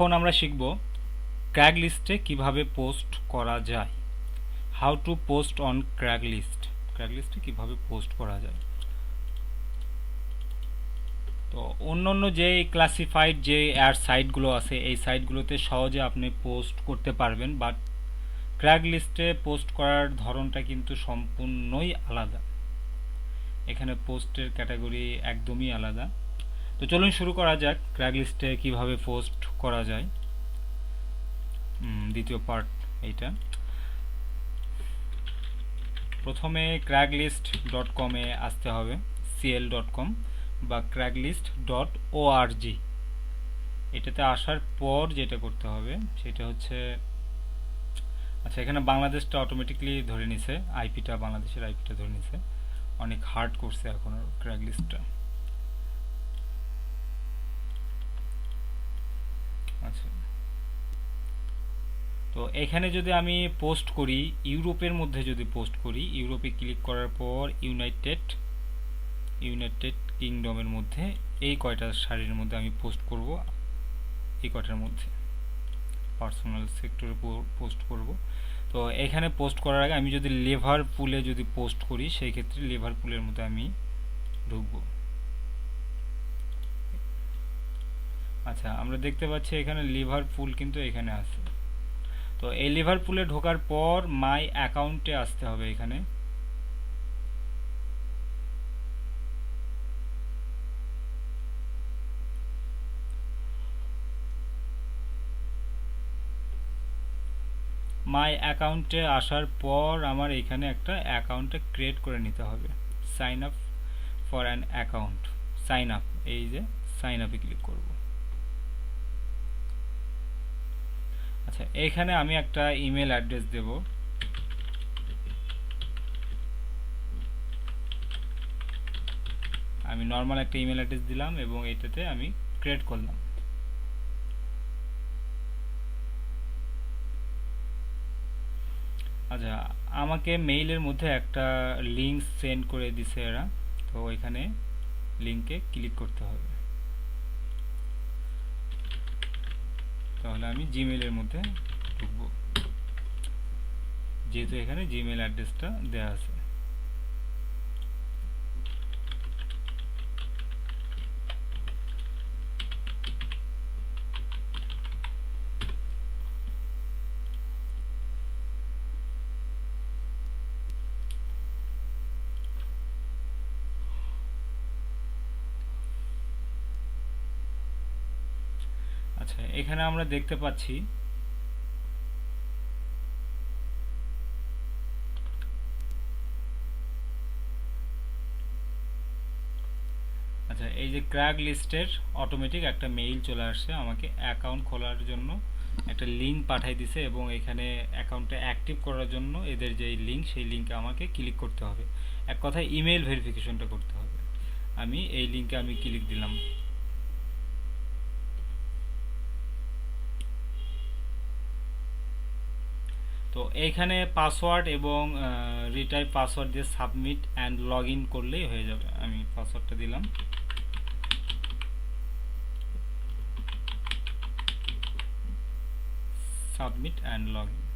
এখন আমরা শিখব ক্র্যাগ লিস্টে কীভাবে পোস্ট করা যায়। How to post on Craigslist crag লিস্টে কীভাবে পোস্ট করা যায়। তো অন্য অন্য যে ক্লাসিফাইড যে অ্যাড সাইটগুলো আছে, এই সাইটগুলোতে সহজে আপনি পোস্ট করতে পারবেন বাট ক্র্যাগ লিস্টে পোস্ট করার ধরনটা কিন্তু সম্পূর্ণই আলাদা। এখানে পোস্টের ক্যাটাগরি একদমই আলাদা। তো চলুন শুরু করা যাক ক্র্যাগ লিস্টে কীভাবে পোস্ট করা যায়। দ্বিতীয় পার্ট এইটা। প্রথমে ক্র্যাগ লিস্ট ডট কমে আসতে হবে সিএল ডট কম বা ক্র্যাগ লিস্ট ডট ওআরজি এটাতে আসার পর যেটা করতে হবে, সেটা হচ্ছে আচ্ছা এখানে বাংলাদেশটা অটোমেটিকলি ধরে নিছে আইপিটা বাংলাদেশের আইপিটা ধরে নিছে। অনেক হার্ড করছে এখন ক্র্যাগ আচ্ছা। তো এখানে যদি আমি পোস্ট করি, ইউরোপের মধ্যে যদি পোস্ট করি, ইউরোপে ক্লিক করার পর ইউনাইটেড ইউনাইটেড কিংডমের মধ্যে এই কয়টা শাড়ির মধ্যে আমি পোস্ট করব? এই কয়টার মধ্যে? পার্সোনাল সেক্টরে পোস্ট করব। তো এখানে পোস্ট করার আগে আমি যদি লেভার পুলে যদি পোস্ট করি, সেই ক্ষেত্রে লেভার পুলের মধ্যে আমি ঢুকব। আচ্ছা আমরা দেখতে পাচ্ছি এখানে লিভার পুল কিন্তু এখানে আছে। তো এই লিভার পুলে ঢোকার পর মাই অ্যাকাউন্টে আসতে হবে এখানে। মাই অ্যাকাউন্টে আসার পর আমার এখানে একটা অ্যাকাউন্টে ক্রিয়েট করে নিতে হবে। Sign up for an account. Sign up, এই যে সাইন আপে ক্লিক করব। আচ্ছা এখানে আমি একটা ইমেল অ্যাড্রেস দেব। আমি নর্মাল একটা ইমেল অ্যাড্রেস দিলাম এবং এটাতে আমি ক্রিয়েট করলাম। আচ্ছা আমাকে মেইলের মধ্যে একটা লিঙ্ক সেন্ড করে দিছে এরা। তো ওইখানে লিঙ্কে ক্লিক করতে হবে। তাহলে আমি জিমেলের মধ্যে ঢুকবো। যেহেতু এখানে জিমেল অ্যাড্রেসটা দেওয়া আছে। আচ্ছা এখানে আমরা দেখতে পাচ্ছি আচ্ছা এই যে ক্র্যাগ লিস্টের অটোমেটিক একটা মেইল চলে আসছে আমাকে অ্যাকাউন্ট খোলার জন্য। একটা লিঙ্ক পাঠিয়ে দিছে এবং এখানে অ্যাকাউন্টটা অ্যাক্টিভ করার জন্য এদের যে লিঙ্ক সেই লিঙ্কে আমাকে ক্লিক করতে হবে। এক কথায় ইমেল ভেরিফিকেশনটা করতে হবে। আমি এই লিঙ্কে আমি ক্লিক দিলাম। তো এইখানে পাসওয়ার্ড এবং রিটাইপ পাসওয়ার্ড দিয়ে সাবমিট অ্যান্ড লগ ইন করলেই হয়ে যাবে। আমি পাসওয়ার্ডটা দিলাম। সাবমিট অ্যান্ড লগ ইন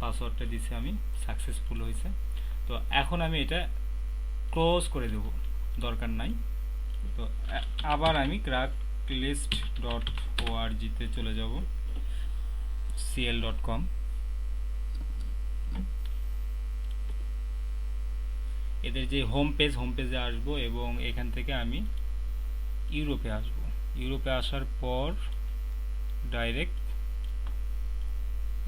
পাসওয়ার্ডটা দিছি আমি সাকসেসফুল হয়েছে তো এখন আমি এটা ক্লোজ করে দেব, দরকার নাই। তো আবার আমি ক্রাক লিস্ট ডট ওআরজিতে চলে যাব সিএল ডট কম এদের যে হোম পেজ হোম পেজে আসব এবং এখান থেকে আমি ইউরোপে আসব। ইউরোপে আসার পর ডাইরেক্ট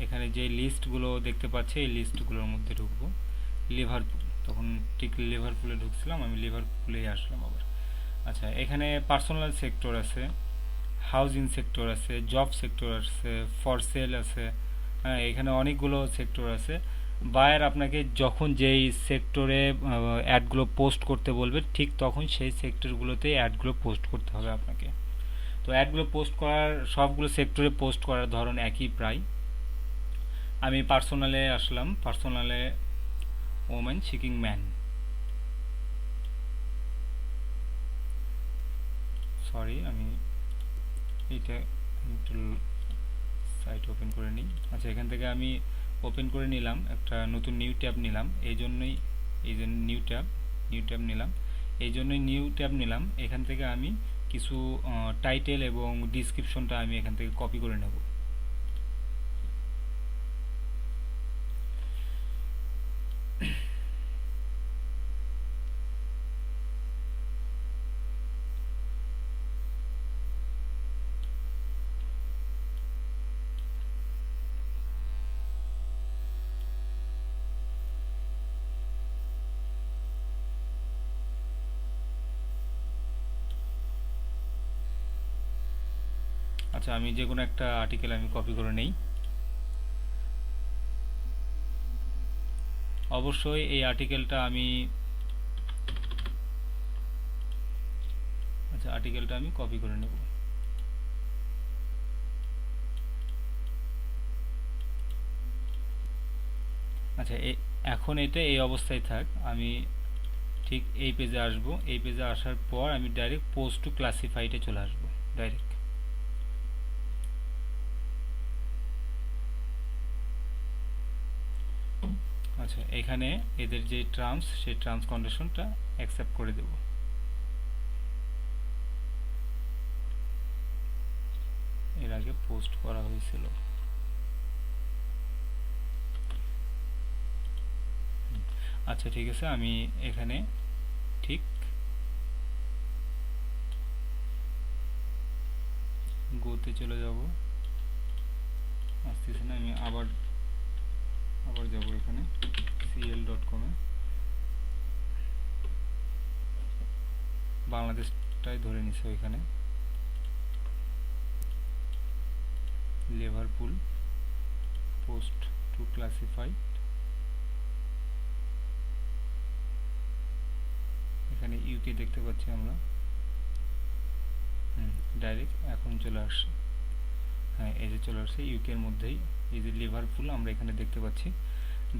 এখানে যে লিস্টগুলো দেখতে পাচ্ছি, এই লিস্টগুলোর মধ্যে ঢুকবো। লিভারপুল তখন ঠিক লিভারপুলে ঢুকছিলাম, আমি লিভারপুলেই আসলাম আবার। আচ্ছা এখানে পার্সোনাল সেক্টর আছে হাউজিং সেক্টর আছে জব সেক্টর আছে ফর সেল আছে হ্যাঁ এখানে অনেকগুলো সেক্টর আছে। বায়ার আপনাকে যখন যেই সেক্টরে অ্যাডগুলো পোস্ট করতে বলবে, ঠিক তখন সেই সেক্টরগুলোতে অ্যাডগুলো পোস্ট করতে হবে আপনাকে। তো অ্যাডগুলো পোস্ট করার, সবগুলো সেক্টরে পোস্ট করার ধরন একই প্রায়। আমি পার্সোনালে আসলাম পার্সোনালে ওমেন সিকিং ম্যান সরি আমি এইটা একটু সাইট ওপেন করে নিই। আচ্ছা এখান থেকে আমি ওপেন করে নিলাম, একটা নতুন নিউ ট্যাব নিলাম। এই জন্যই, এই যে নিউ ট্যাব নিউ ট্যাব নিলাম। এই জন্যই নিউ ট্যাব নিলাম। এখান থেকে আমি কিছু টাইটেল এবং ডিসক্রিপশনটা আমি এখান থেকে কপি করে নেব। আচ্ছা আমি যে কোনো একটা আর্টিকেল আমি কপি করে নেই। অবশ্যই এই আর্টিকেলটা আমি আচ্ছা আর্টিকেলটা আমি কপি করে নেব। আচ্ছা এখন এটা এই অবস্থায় থাক, আমি ঠিক এই পেজে আসব। এই পেজে আসার পর আমি ডাইরেক্ট পোস্ট টু ক্লাসিফাইডে চলে আসব ডাইরেক্ট আচ্ছা এখানে এদের যে টার্মস সেই টার্মস কন্ডিশনটা অ্যাকসেপ্ট করে দেব। এর আগে পোস্ট করা হয়েছিল। আচ্ছা ঠিক আছে, আমি এখানে ঠিক গোতে চলে যাব। আসতেছে না, আমি আবার আবার যাব এখানে সিএল ডট কমে বাংলাদেশটাই ধরে নিছে ওইখানে লিভারপুল পোস্ট টু ক্লাসিফাই এখানে ইউকে দেখতে পাচ্ছি আমরা। ডাইরেক্ট এখন চলে আসছে। হ্যাঁ এই যে চলে আসছে ইউকের মধ্যেই। এই যে লিভারপুল আমরা এখানে দেখতে পাচ্ছি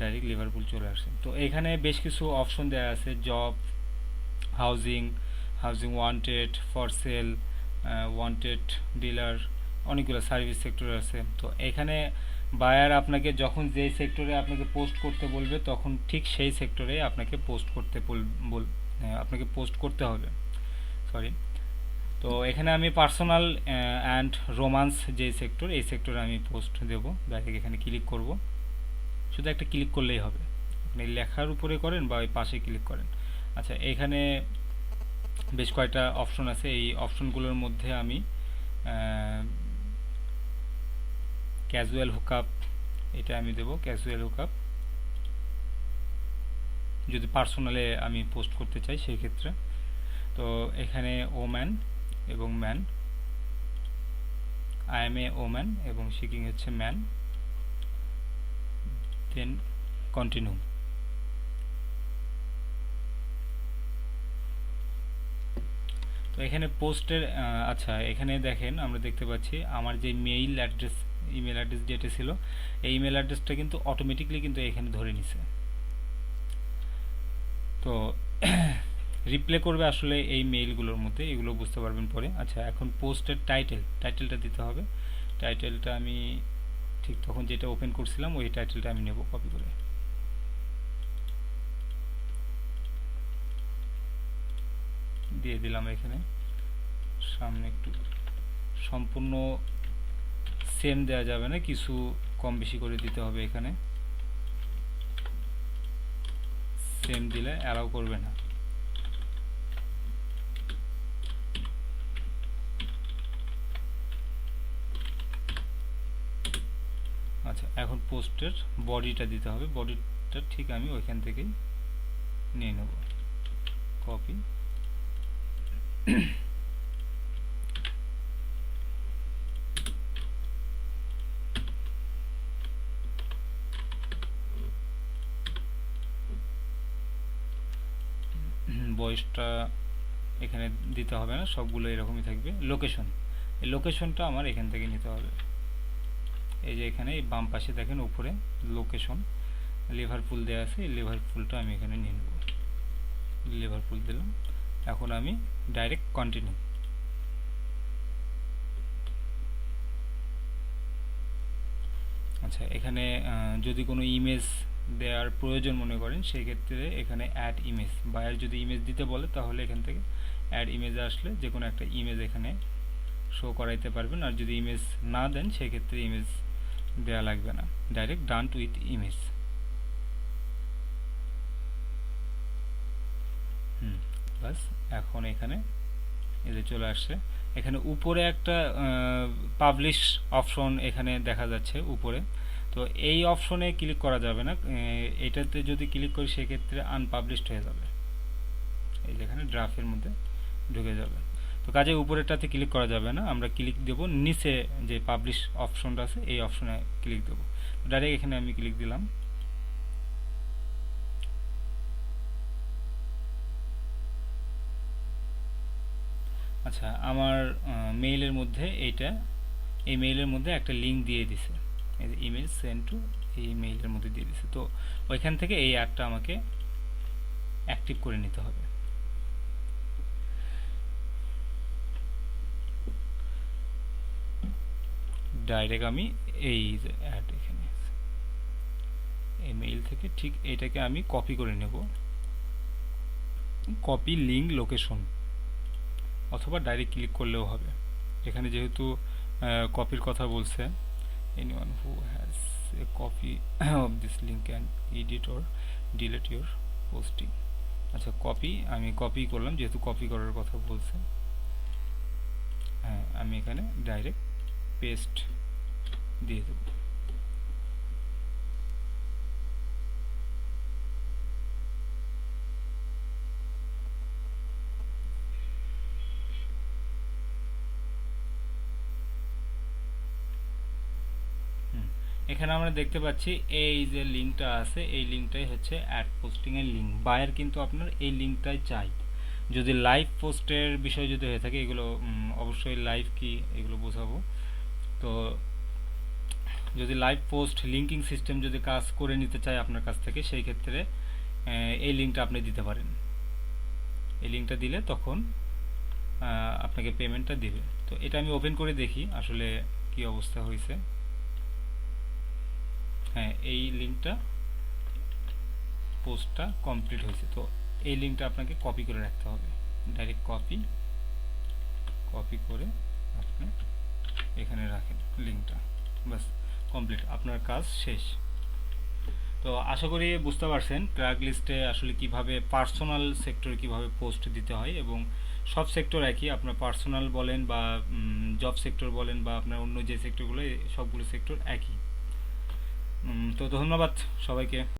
ডাইরেক্ট লিভারপুল চলে আসছে। তো এখানে বেশ কিছু অপশন দেওয়া আছে job housing housing wanted for sale wanted dealer অনেকগুলো সার্ভিস সেক্টর আছে। তো এখানে বায়ার আপনাকে যখন যেই সেক্টরে আপনাকে পোস্ট করতে বলবে, তখন ঠিক সেই সেক্টরে আপনাকে পোস্ট করতে আপনাকে পোস্ট করতে হবে। সরি তো এখানে আমি পার্সোনাল অ্যান্ড রোমান্স যে সেক্টর এই সেক্টরে আমি পোস্ট দেব। ডাইরেক্ট এখানে ক্লিক করব। শুধু একটা ক্লিক করলেই হবে। আপনি লেখার উপরে করেন বা ওই পাশে ক্লিক করেন। আচ্ছা এখানে বেশ কয়েকটা অপশন আছে। এই অপশনগুলোর মধ্যে আমি ক্যাজুয়াল হুকআপ এটা আমি দেব ক্যাজুয়াল হুকআপ যদি পার্সোনালে আমি পোস্ট করতে চাই, সেই ক্ষেত্রে। তো এখানে ওম্যান এবং man I am a woman এবং সিকিং হচ্ছে ম্যান দেন কন্টিনিউ তো এখানে পোস্টের আচ্ছা এখানে দেখেন আমরা দেখতে পাচ্ছি আমার যে মেইল অ্যাড্রেস ইমেল অ্যাড্রেস যেটা ছিল, এই ইমেল অ্যাড্রেসটা কিন্তু অটোমেটিকলি কিন্তু এখানে ধরে নিছে। তো রিপ্লে করবে আসলে এই মেইলগুলোর মধ্যে, এগুলো বুঝতে পারবেন পরে। আচ্ছা এখন পোস্টের টাইটেল টাইটেলটা দিতে হবে। টাইটেলটা আমি ঠিক তখন যেটা ওপেন করছিলাম, ওই টাইটেলটা আমি নেব কপি করে। দিয়ে দিলাম এখানে। সামনে একটু সম্পূর্ণ সেম দেওয়া যাবে না, কিছু কম বেশি করে দিতে হবে এখানে। সেম দিলে অ্যালাউ করবে না। আচ্ছা এখন পোস্টের বডিটা দিতে হবে। বডিটা ঠিক আমি ওইখান থেকেই নিয়ে নেব। কপি বয়সটা এখানে দিতে হবে না। সবগুলো এরকমই থাকবে। লোকেশন এই লোকেশনটা আমার এখান থেকে নিতে হবে। এই যে এখানে, এই বাম পাশে দেখেন উপরে লোকেশন লিভারপুল দেওয়া আছে, এই লিভারপুলটা আমি এখানে নিয়ে নেব। লিভারপুল দিলাম। এখন আমি ডাইরেক্ট কন্টিনিউ আচ্ছা এখানে যদি কোনো ইমেজ দেওয়ার প্রয়োজন মনে করেন, সেই ক্ষেত্রে এখানে অ্যাড ইমেজ বায়ার যদি ইমেজ দিতে বলে, তাহলে এখান থেকে অ্যাড ইমেজে আসলে যে কোনো একটা ইমেজ এখানে শো করাইতে পারবেন। আর যদি ইমেজ না দেন সেক্ষেত্রে ইমেজ দেওয়া লাগবে না। Direct done with image hmm, বাস, এখন এখানে যে চলে আসছে। এখানে উপরে একটা পাবলিশ অপশন এখানে দেখা যাচ্ছে উপরে। তো এই অপশনে ক্লিক করা যাবে না। এটাতে যদি ক্লিক করি, সেক্ষেত্রে আনপাবলিশড হয়ে যাবে। এই যেখানে ড্রাফের মধ্যে ঢুকে যাবে। তো কাজে উপরেরটাতে ক্লিক করা যাবে না। আমরা ক্লিক দেব, নিচে যে পাবলিশ অপশনটা আছে, এই অপশনে ক্লিক দেব। ডাইরেক্ট এখানে আমি ক্লিক দিলাম। আচ্ছা আমার মেইলের মধ্যে এইটা, এই মেইলের মধ্যে একটা লিংক দিয়ে দিছে। এই ইমেল সেন্ড টু এই মেইলের মধ্যে দিয়ে দিছে। তো ওইখান থেকে এই অ্যাডটা আমাকে অ্যাক্টিভ করে নিতে হবে। ডাইরেক্ট আমি এই অ্যাড এখানে এই মেইল থেকে ঠিক এটাকে আমি কপি করে নেব। কপি লিঙ্ক লোকেশন অথবা ডাইরেক্ট ক্লিক করলেও হবে। এখানে যেহেতু কপির কথা বলছে anyone who has a copy of this link can edit or delete your posting আচ্ছা কপি আমি কপি করলাম, যেহেতু কপি করার কথা বলছে। হ্যাঁ আমি এখানে ডাইরেক্ট পেস্ট দিয়ে দেবো। এখানে আমরা দেখতে পাচ্ছি এই যে লিঙ্কটা আছে, এই লিঙ্কটাই হচ্ছে অ্যাড পোস্টিং এর লিঙ্ক বায়ার কিন্তু আপনার এই লিঙ্কটাই চাই। যদি লাইভ পোস্টের বিষয় যদি হয়ে থাকে, এগুলো অবশ্যই লাইভ কি এগুলো বোঝাবো। তো যদি লাইভ পোস্ট লিঙ্কিং সিস্টেম যদি কাজ করে নিতে চায় আপনার কাছ থেকে, সেই ক্ষেত্রে এই লিঙ্কটা আপনি দিতে পারেন। এই লিঙ্কটা দিলে তখন আপনাকে পেমেন্টটা দিবে। তো এটা আমি ওপেন করে দেখি আসলে কি অবস্থা হয়েছে। হ্যাঁ এই লিঙ্কটা পোস্টটা কমপ্লিট হয়েছে। তো এই লিঙ্কটা আপনাকে কপি করে রাখতে হবে। ডাইরেক্ট কপি কপি করে আপনি এখানে রাখেন লিঙ্কটা। বাস কমপ্লিট। আপনার কাজ শেষ। তো আশা করি বুঝতে পারছেন ক্র্যাক লিস্টে আসলে কীভাবে পার্সোনাল সেক্টরে কীভাবে পোস্ট দিতে হয় এবং সব সেক্টর একই। আপনার পার্সোনাল বলেন বা জব সেক্টর বলেন বা আপনার অন্য যে সেক্টরগুলো সবগুলো সেক্টর একই। তো ধন্যবাদ সবাইকে।